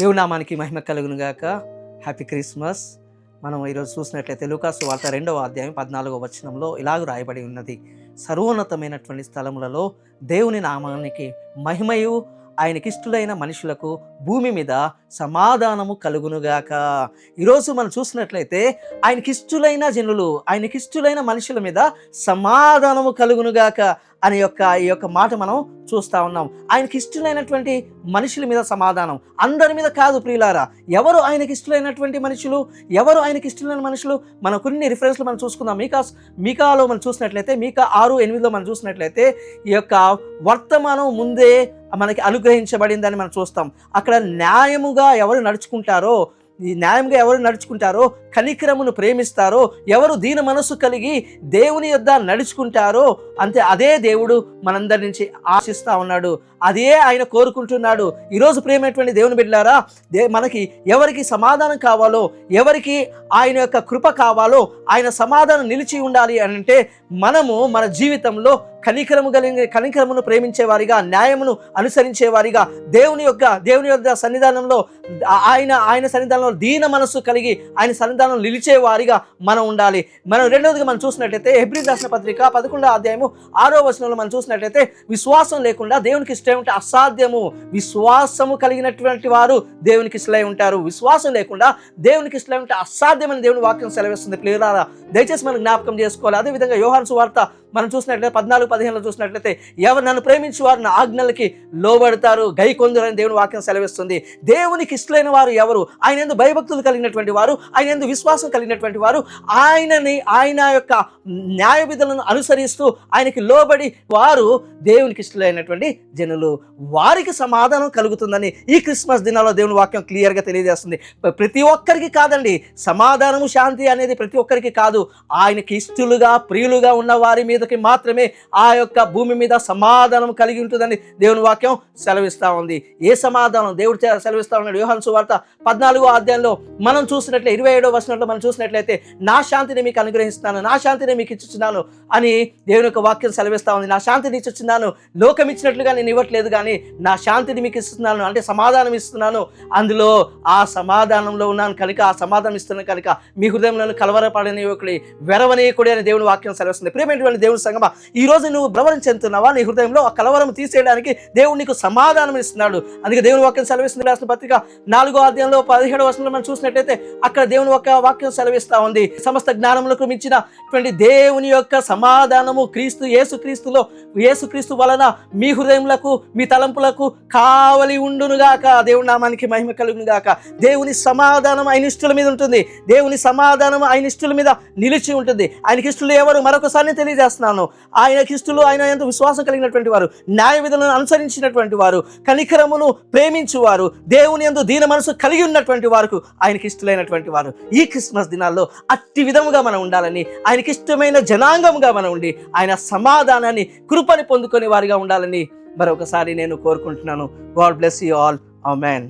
దేవుని నామానికి మహిమ కలుగును గాక హ్యాపీ క్రిస్మస్ మనం ఈరోజు చూసినట్లయితే లూకాసు వార్త రెండవ అధ్యాయం పద్నాలుగవ వచనంలో ఇలాగ రాయబడి ఉన్నది. సర్వోన్నతమైనటువంటి స్థలములలో దేవుని నామానికి మహిమయు ఆయనకిష్టులైన మనుషులకు భూమి మీద సమాధానము కలుగునుగాక. ఈరోజు మనం చూసినట్లయితే ఆయనకిష్టులైన జనులు ఆయనకిష్టులైన మనుషుల మీద సమాధానము కలుగునుగాక. అనే యొక్క ఈ యొక్క మాట మనం చూస్తూ ఉన్నాం. ఆయనకి ఇష్టలైనటువంటి మనుషుల మీద సమాధానం. అందరి మీద కాదు ప్రియులారా ఎవరు ఆయనకి ఇష్టలైనటువంటి మనుషులు ఎవరు ఆయనకి ఇష్టమైన మనుషులు? మన కొన్ని రిఫరెన్స్లు మనం చూసుకుందాం. మీకా మీకాలో మనం చూసినట్లయితే మీకా ఆరు ఎనిమిదిలో మనం చూసినట్లయితే ఈ యొక్క వర్తమానం ముందే మనకి అనుగ్రహించబడిందని మనం చూస్తాం. అక్కడ న్యాయముగా ఎవరు నడుచుకుంటారో న్యాయంగా ఎవరు నడుచుకుంటారో కనికరమును ప్రేమిస్తారో ఎవరు దీన మనస్సు కలిగి దేవుని యొద్ద నడుచుకుంటారో అంతే అదే దేవుడు మనందరి నుంచి ఆశిస్తూ ఉన్నాడు. అదే ఆయన కోరుకుంటున్నాడు. ఈరోజు ప్రేమైనటువంటి దేవుని బిడ్డారా దే మనకి ఎవరికి సమాధానం కావాలో ఎవరికి ఆయన యొక్క కృప కావాలో ఆయన సమాధానం నిలిచి ఉండాలి అని అంటే మనము మన జీవితంలో కనికరము కలిగిన కనికరమును ప్రేమించేవారిగా న్యాయమును అనుసరించేవారిగా దేవుని యొక్క దేవుని యొక్క సన్నిధానంలో ఆయన ఆయన సన్నిధానంలో దీన మనస్సు కలిగి ఆయన సన్నిధానం నిలిచేవారిగా మనం ఉండాలి. మనం రెండవదిగా మనం చూసినట్లయితే ఎబ్రి దర్శన పత్రిక పదకొండో అధ్యాయము ఆరో వచనంలో మనం చూసినట్లయితే విశ్వాసం లేకుండా దేవునికి ఇష్టం అసాధ్యము. విశ్వాసము కలిగినటువంటి వారు దేవునికి ఇష్టలై ఉంటారు. విశ్వాసం లేకుండా దేవునికి ఇష్టలై ఉంటే అసాధ్యమని దేవుని వాక్యం సెలవిస్తుంది. ప్లేరారా దయచేసి మనం జ్ఞాపకం చేసుకోవాలి. అదేవిధంగా యోహాను వార్త మనం చూసినట్లయితే పద్నాలుగు పదిహేనులో చూసినట్లయితే ఎవరు నన్ను ప్రేమించి వారు నా ఆజ్ఞలకి లోబడతారు? గై కొందరు దేవుని వాక్యం సెలవిస్తుంది. దేవునికి ఇష్టలైన వారు ఎవరు? ఆయన ఎందు భయభక్తులు కలిగినటువంటి వారు ఆయన ఎందు విశ్వాసం కలిగినటువంటి వారు ఆయనని ఆయన యొక్క న్యాయ విధులను అనుసరిస్తూ ఆయనకి లోబడి వారు దేవునికి ఇష్టలైనటువంటి జనులు. వారికి సమాధానం కలుగుతుందని ఈ క్రిస్మస్ దినాల్లో దేవుని వాక్యం క్లియర్గా తెలియజేస్తుంది. ప్రతి ఒక్కరికి కాదండి సమాధానము శాంతి అనేది ప్రతి ఒక్కరికి కాదు. ఆయనకి ఇష్టలుగా ప్రియులుగా ఉన్న వారి మీదకి మాత్రమే ఆ యొక్క భూమి మీద సమాధానం కలిగి ఉంటుందని దేవుని వాక్యం సెలవిస్తూ ఉంది. ఏ సమాధానం? దేవుడు సెలవిస్తూ సెలవిస్తా ఉన్నాడు. యోహాను సువార్త పద్నాలుగో అధ్యాయంలో మనం చూసినట్లే ఇరవై ఏడో వచనంలో మనం చూసినట్లయితే నా శాంతిని మీకు అనుగ్రహిస్తున్నాను నా శాంతిని మీకు ఇచ్చుచున్నాను అని దేవుని యొక్క వాక్యం సెలవిస్తా ఉంది. నా శాంతిని ఇచ్చుచున్నాను లోకం ఇచ్చినట్లుగా నేను ఇవ్వట్లేదు కానీ నా శాంతిని మీకు ఇస్తున్నాను అంటే సమాధానం ఇస్తున్నాను. అందులో ఆ సమాధానంలో ఉన్నాను కనుక ఆ సమాధానం ఇస్తున్నాను కనుక మీ హృదయంలో కలవరపడని ఒకటి వెరవనీయకుడి అని దేవుని వాక్యం సెలవిస్తుంది. ప్రేమైనటువంటి దేవుని సంగమ ఈ రోజు నువ్వు భ్రమరం చెందుతున్నావా? నీ హృదయంలో ఆ కలవరం తీసేయడానికి దేవుడు నీకు సమాధానం ఇస్తున్నాడు. అందుకే దేవుని వాక్యం సెలవిస్తుంది. రాసిన పత్రిక నాలుగో అధ్యాయంలో పదిహేడు వర్షంలో మనం చూసినట్టయితే అక్కడ దేవుని యొక్క వాక్యం సెలవిస్తా ఉంది. సమస్త జ్ఞానములకు మించినటువంటి దేవుని యొక్క సమాధానము క్రీస్తు యేసు క్రీస్తులో యేసు క్రీస్తు వలన మీ హృదయములకు మీ తలంపులకు కావలి ఉండునుగాక. దేవుని నామానికి మహిమ కలుగునుగాక. దేవుని సమాధానం ఆయన ఇష్టల మీద ఉంటుంది. దేవుని సమాధానం ఆయన ఇష్టల మీద నిలిచి ఉంటుంది. ఆయనకి ఇష్టలు ఎవరు? మరొకసారి తెలియజేస్తున్నాను. ఆయనకి ఇష్టలు ఆయన ఎంత విశ్వాసం కలిగినటువంటి వారు న్యాయ విధులను అనుసరించినటువంటి వారు కనికరమును ప్రేమించువారు దేవుని ఎందు దీన మనసు కలిగి ఉన్నటువంటి వారు ఆయనకి ఇష్టలైనటువంటి వారు. ఈ క్రిస్మస్ దినాల్లో అట్టి విధముగా మనం ఉండాలని ఆయనకి ఇష్టమైన జనాంగముగా మనం ఉండి ఆయన సమాధానాన్ని కృపని పొందుకునే వారిగా ఉండాలని మరొకసారి నేను కోరుకుంటున్నాను. God bless you all. ఆ మ్యాన్